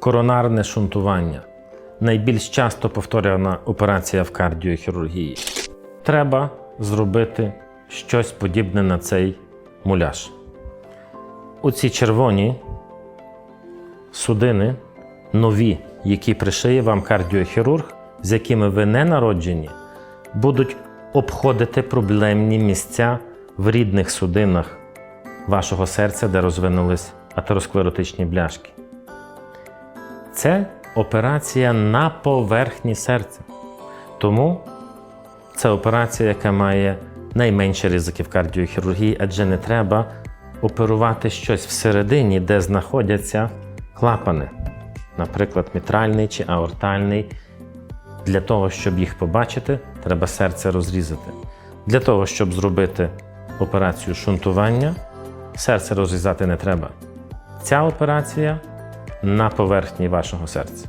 Коронарне шунтування найбільш часто повторювана операція в кардіохірургії. Треба зробити щось подібне на цей муляж. Оці червоні судини, нові, які пришиє вам кардіохірург, з якими ви не народжені, будуть обходити проблемні місця в рідних судинах вашого серця, де розвинулись атеросклеротичні бляшки. Це операція на поверхні серця. Тому це операція, яка має найменші ризики в кардіохірургії, адже не треба оперувати щось всередині, де знаходяться клапани, наприклад, мітральний чи аортальний. Для того, щоб їх побачити, треба серце розрізати. Для того, щоб зробити операцію шунтування, серце розрізати не треба. Ця операція на поверхні вашого серця.